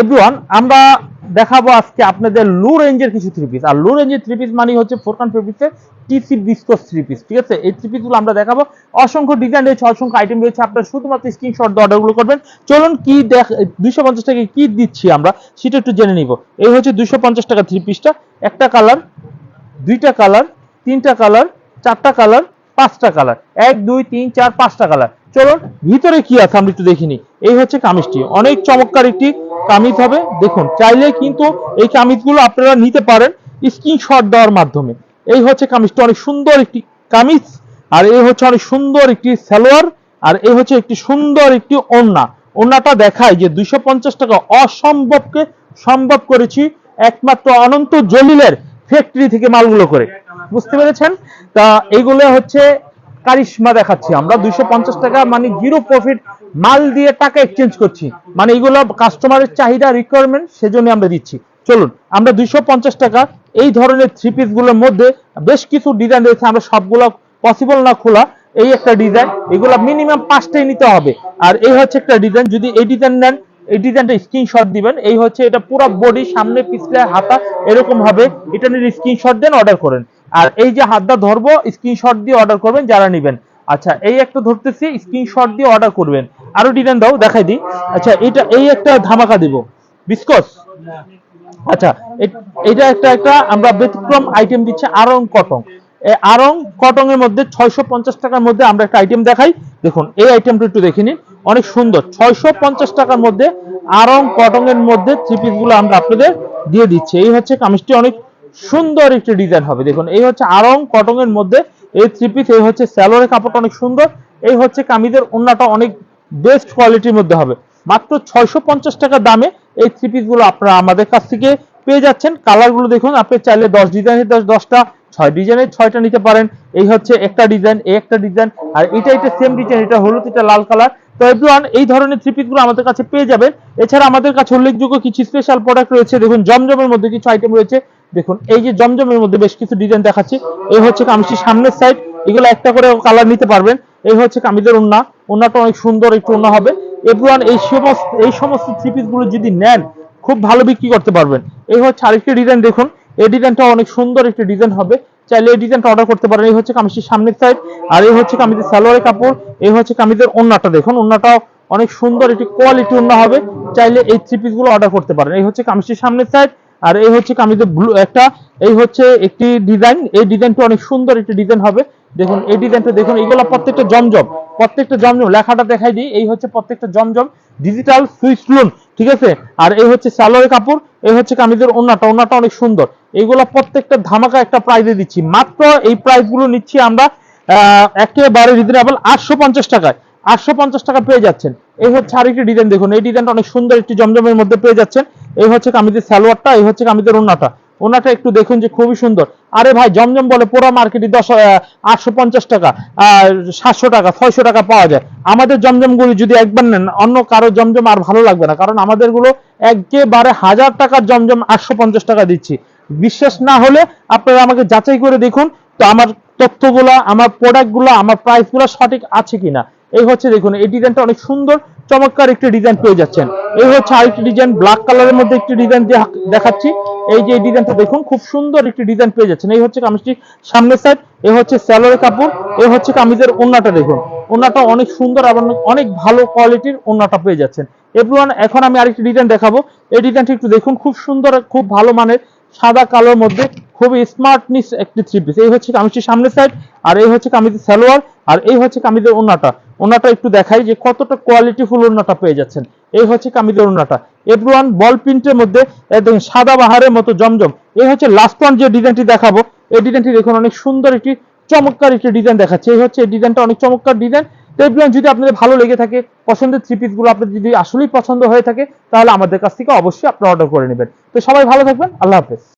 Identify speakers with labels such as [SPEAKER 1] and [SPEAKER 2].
[SPEAKER 1] Everyone আমরা দেখাবো আজকে আপনাদের লো রেঞ্জের কিছু থ্রি পিস আর লো রেঞ্জের থ্রি পিস মানে হচ্ছে ফোরকান ফেব্রিক্সের টিসি বিস্কোস থ্রি পিস ঠিক আছে? এই থ্রি পিসগুলো আমরা দেখাবো। অসংখ্য ডিজাইন রয়েছে, অসংখ্য আইটেম রয়েছে। আপনারা শুধুমাত্র স্ক্রিনশট দিয়ে অর্ডারগুলো করবেন। চলুন কি দেখ দুইশো পঞ্চাশ টাকা কি দিচ্ছি আমরা, সেটা একটু জেনে নিব। এই হচ্ছে দুইশো পঞ্চাশ টাকা থ্রি পিসটা একটা কালার দুইটা কালার তিনটা কালার চারটা কালার পাঁচটা কালার। এক, দুই, তিন, চার, পাঁচটা কালার। চলুন, ভিতরে কি আছে আমরা একটু দেখিনি এই হচ্ছে কামিজটি। অনেক চমৎকার একটি কামিজ হবে। দেখুন, চাইলে কিন্তু এই কামিজগুলো আপনারা নিতে পারেন স্ক্রিনশট দেওয়ার মাধ্যমে। এই হচ্ছে কামিজটা। অনেক সুন্দর একটি কামিজ। আর এই হচ্ছে অনেক সুন্দর একটি সালোয়ার। আর এই হচ্ছে একটি সুন্দর একটি ওড়না। ওড়নাটা দেখায় যে দুইশো পঞ্চাশ টাকা অসম্ভবকে সম্ভব করেছি। একমাত্র অনন্ত জলিলের ফ্যাক্টরি থেকে মালগুলো করে। বুঝতে পেরেছেন? তা এইগুলো হচ্ছে কারিশমা দেখাচ্ছি আমরা। দুইশো পঞ্চাশ টাকা মানে জিরো প্রফিট মাল দিয়ে টাকা এক্সচেঞ্জ করছি। মানে এইগুলো কাস্টমারের চাহিদা রিকোয়ারমেন্ট সেজন্য আমরা দিচ্ছি। চলুন, আমরা দুইশো পঞ্চাশ টাকা এই ধরনের থ্রি পিসগুলোর মধ্যে বেশ কিছু ডিজাইন রয়েছে। আমরা সবগুলো পসিবল না খোলা, এই একটা ডিজাইন এগুলো মিনিমাম পাঁচটাই নিতে হবে। আর এই হচ্ছে একটা ডিজাইন যদি এই ডিজাইন নেন এই ডিজাইনটা স্ক্রিনশট দিবেন। এই হচ্ছে এটা পুরো বডি সামনে পিছলে হাতা এরকম হবে। এটা নিয়ে স্ক্রিনশট দেন অর্ডার করেন। আর এই যে হাতটা ধরবো স্ক্রিনশট দিয়ে অর্ডার করবেন যারা নেবেন। আচ্ছা এই একটা ধরতেছি স্ক্রিনশট দিয়ে অর্ডার করবেন। আরও ডিজাইন দাও দেখাই দিই। আচ্ছা এটা এই একটা ধামাকা দিব। বিস্কস আচ্ছা এটা একটা একটা আমরা ব্যতিক্রম আইটেম দিচ্ছে আরং কটং এই আরং কটং এর মধ্যে ছয়শো পঞ্চাশ টাকার মধ্যে আমরা একটা আইটেম দেখাই। দেখুন, এই আইটেমটা একটু দেখে নিন। অনেক সুন্দর। ছয়শো পঞ্চাশ টাকার মধ্যে আরং কটং এর মধ্যে থ্রি পিসগুলো আমরা আপনাদের দিয়ে দিচ্ছি। এই হচ্ছে কামিজটি। অনেক সুন্দর একটি ডিজাইন হবে। দেখুন, এই হচ্ছে আরং কটং এর মধ্যে এই থ্রি পিস এই হচ্ছে স্যালোরের কাপড়টা অনেক সুন্দর। এই হচ্ছে কামিজের ওন্নাটা অনেক বেস্ট কোয়ালিটির মধ্যে হবে। মাত্র ছয়শো পঞ্চাশ টাকা দামে এই থ্রি পিসগুলো আপনারা আমাদের কাছ থেকে পেয়ে যাচ্ছেন। কালারগুলো দেখুন, আপনি চাইলে দশ ডিজাইনের দশ, দশটা ছয় ডিজাইনের ছয়টা নিতে পারেন। এই হচ্ছে একটা ডিজাইন, এই একটা ডিজাইন, আর এটা এটা সেম ডিজাইন এটা হলুদ, এটা লাল কালার তো এভরিওয়ান এই ধরনের থ্রি পিসগুলো আমাদের কাছে পেয়ে যাবেন। এছাড়া আমাদের কাছে উল্লেখযোগ্য কিছু স্পেশাল প্রোডাক্ট রয়েছে। দেখুন, জমজমের মধ্যে কিছু আইটেম রয়েছে। দেখুন, এই যে জমজমের মধ্যে বেশ কিছু ডিজাইন দেখাচ্ছি। এই হচ্ছে কামিজটির সামনের সাইড এগুলো একটা করে কালার নিতে পারবেন। এই হচ্ছে কামিজের ওন্না ওন্নাটা অনেক সুন্দর, একটু ওন্না হবে। এভরিওয়ান এই সমস্ত এই সমস্ত থ্রি পিসগুলো যদি নেন, খুব ভালো বিক্রি করতে পারবেন। এই হচ্ছে আরেকটি ডিজাইন দেখুন। এই ডিজাইনটা অনেক সুন্দর একটি ডিজাইন হবে। চাইলে এই ডিজাইনটা অর্ডার করতে পারেন। এই হচ্ছে কামিজটির সামনের সাইড আর এই হচ্ছে কামিজের সালোয়ারের কাপড়, এই হচ্ছে কামিজের ওন্নাটা দেখুন। ওন্নাটাও অনেক সুন্দর, একটি কোয়ালিটি ওন্না হবে। চাইলে এই থ্রি পিসগুলো অর্ডার করতে পারেন। এই হচ্ছে কামিজটির সামনের সাইড আর এই হচ্ছে কামিজের ব্লু একটা, এই হচ্ছে একটি ডিজাইন এই ডিজাইনটা অনেক সুন্দর একটি ডিজাইন হবে। দেখুন, এই ডিজাইনটা দেখুন এগুলো প্রত্যেকটা জমজম প্রত্যেকটা জমজম, লেখাটা দেখাই দিই। এই হচ্ছে প্রত্যেকটা জমজম ডিজিটাল সুইচ লোন ঠিক আছে? আর এই হচ্ছে সালোয়ারের কাপড়, এই হচ্ছে কামিজের ওনাটা ওনাটা অনেক সুন্দর। এইগুলো প্রত্যেকটা ধামাকা একটা প্রাইজে দিচ্ছি। মাত্র এই প্রাইজগুলো নিচ্ছি আমরা একেবারে রিজনেবল আটশো পঞ্চাশ টাকায়। আটশো পঞ্চাশ টাকা পেয়ে যাচ্ছেন। এই হচ্ছে আরেকটি ডিজাইন দেখুন। এই ডিজাইনটা অনেক সুন্দর, একটি জমজমের মধ্যে পেয়ে যাচ্ছেন। এই হচ্ছে কামিজের সালোয়ারটা, এই হচ্ছে কামিজের ওন্নাটা। ওনাটা একটু দেখুন যে খুবই সুন্দর। আরে ভাই, জমজম বলে পুরো মার্কেটে দশ আটশো পঞ্চাশ টাকা সাতশো টাকা, ছয়শো টাকা পাওয়া যায়। আমাদের জমজমগুলি যদি একবার নেন, অন্য কারও জমজম আর ভালো লাগবে না, কারণ আমাদেরগুলো একেবারে হাজার টাকার জমজম আটশো পঞ্চাশ টাকা দিচ্ছি। বিশ্বাস না হলে আপনারা আমাকে যাচাই করে দেখুন, তো আমার তথ্যগুলা, আমার প্রোডাক্টগুলো আমার প্রাইসগুলো সঠিক আছে কিনা। এই হচ্ছে দেখুন, এই ডিজাইনটা অনেক সুন্দর, চমৎকার একটি ডিজাইন পেয়ে যাচ্ছেন। এই হচ্ছে আরেকটি ডিজাইন ব্ল্যাক কালারের মধ্যে একটি ডিজাইন দেখাচ্ছি। এই যে ডিজাইনটা দেখুন, খুব সুন্দর একটি ডিজাইন পেয়ে যাচ্ছেন। এই হচ্ছে কামিজটি সামনের সাইড এই হচ্ছে স্যালোরের কাপড়, এই হচ্ছে কামিজের ওন্নাটা দেখুন। ওন্নাটা অনেক সুন্দর এবং অনেক ভালো কোয়ালিটির ওন্নাটা পেয়ে যাচ্ছেন। এভরিওয়ান, এখন আমি আরেকটি ডিজাইন দেখাবো। এই ডিজাইনটি একটু দেখুন, খুব সুন্দর, খুব ভালো মানের, সাদা কালোর মধ্যে, খুবই স্মার্টনিস একটি থ্রি পিস এই হচ্ছে কামিজটির সামনের সাইড আর এই হচ্ছে কামিজের সালোয়ার আর এই হচ্ছে কামিজের ওন্নাটা। ওন্নাটা একটু দেখাই যে কতটা কোয়ালিটিফুল ওন্নাটা পেয়ে যাচ্ছেন। এই হচ্ছে কামিজের ওন্নাটা এভরিওয়ান বল প্রিন্টের মধ্যে একদম সাদা বাহারের মতো জমজম। এই হচ্ছে লাস্ট ওয়ান যে ডিজাইনটি দেখাবো, এই ডিজাইনটি দেখুন অনেক সুন্দর একটি চমৎকার একটি ডিজাইন দেখাচ্ছে। এই হচ্ছে এই ডিজাইনটা অনেক চমৎকার ডিজাইন তো এভরিওয়ান যদি আপনাদের ভালো লেগে থাকে, পছন্দের থ্রি পিসগুলো আপনাদের যদি আসলেই পছন্দ হয়ে থাকে, তাহলে আমাদের কাছ থেকে অবশ্যই আপনারা অর্ডার করে নেবেন। তো সবাই ভালো থাকবেন, আল্লাহ হাফেজ।